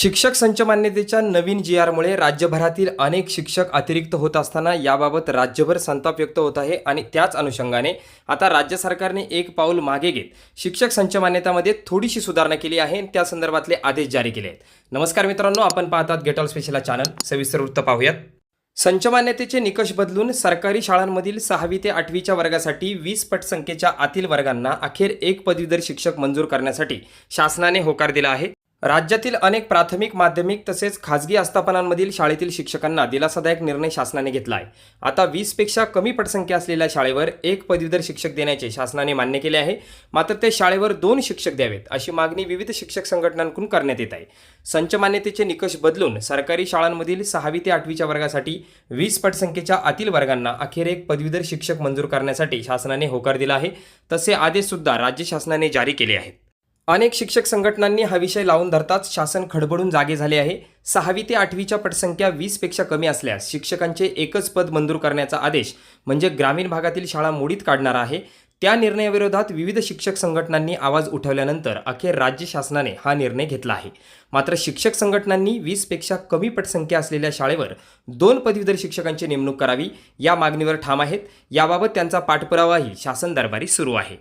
शिक्षक संच मान्यतेच्या नवीन जी आरमुळे राज्यभरातील अनेक शिक्षक अतिरिक्त होत असताना याबाबत राज्यभर संताप व्यक्त होत आहे आणि त्याच अनुषंगाने आता राज्य सरकारने एक पाऊल मागे घेत शिक्षक संच मान्यतामध्ये थोडीशी सुधारणा केली आहे आणि त्या संदर्भातले आदेश जारी केले आहेत. नमस्कार मित्रांनो आपण पाहतात गेट ऑल स्पेशल चॅनल सविस्तर वृत्त पाहूयात. संचमान्यतेचे निकष बदलून सरकारी शाळांमधील सहावी ते आठवीच्या वर्गासाठी वीस पटसंख्येच्या आतील वर्गांना अखेर एक पदवीधर शिक्षक मंजूर करण्यासाठी शासनाने होकार दिला आहे. राज्यातील अनेक प्राथमिक माध्यमिक तसेच खाजगी आस्थापनांमधील शाळेतील शिक्षकांना दिलासादायक निर्णय शासनाने घेतला आहे आता वीसपेक्षा कमी पटसंख्या असलेल्या शाळेवर एक पदवीधर शिक्षक देण्याचे शासनाने मान्य केले आहे. मात्र ते शाळेवर दोन शिक्षक द्यावेत अशी मागणी विविध शिक्षक संघटनांकडून करण्यात येत आहे. संच मान्यतेचे निकष बदलून सरकारी शाळांमधील सहावी ते आठवीच्या वर्गासाठी वीस पटसंख्येच्या आतील वर्गांना अखेर एक पदवीधर शिक्षक मंजूर करण्यासाठी शासनाने होकार दिला आहे. तसे आदेशसुद्धा राज्य शासनाने जारी केले आहेत. अनेक शिक्षक संघटनांनी हा विषय लावून धरताच शासन खडबडून जागे झाले आहे. सहावी ते आठवीच्या पटसंख्या वीसपेक्षा कमी असल्यास शिक्षकांचे एकच पद मंजूर करण्याचा आदेश म्हणजे ग्रामीण भागातील शाळा मोडीत काढणार आहे. त्या निर्णयाविरोधात विविध शिक्षक संघटनांनी आवाज उठवल्यानंतर अखेर राज्य शासनाने हा निर्णय घेतला आहे. मात्र शिक्षक संघटनांनी वीसपेक्षा कमी पटसंख्या असलेल्या शाळेवर दोन पदवीधर शिक्षकांची नेमणूक करावी या मागणीवर ठाम आहेत. याबाबत त्यांचा पाठपुरावाही शासन दरबारी सुरू आहे.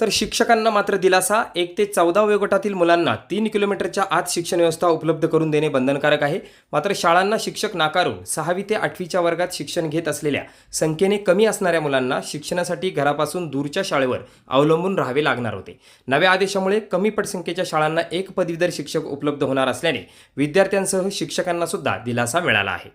तर शिक्षकांना मात्र दिलासा. एक ते चौदा वयोगटातील मुलांना तीन किलोमीटरच्या आत शिक्षण व्यवस्था उपलब्ध करून देणे बंधनकारक आहे. मात्र शाळांना शिक्षक नाकारून सहावी ते आठवीच्या वर्गात शिक्षण घेत असलेल्या संख्येने कमी असणाऱ्या मुलांना शिक्षणासाठी घरापासून दूरच्या शाळेवर अवलंबून राहावे लागणार होते. नव्या आदेशामुळे कमी पटसंख्येच्या शाळांना एक पदवीधर शिक्षक उपलब्ध होणार असल्याने विद्यार्थ्यांसह शिक्षकांना सुद्धा दिलासा मिळाला आहे.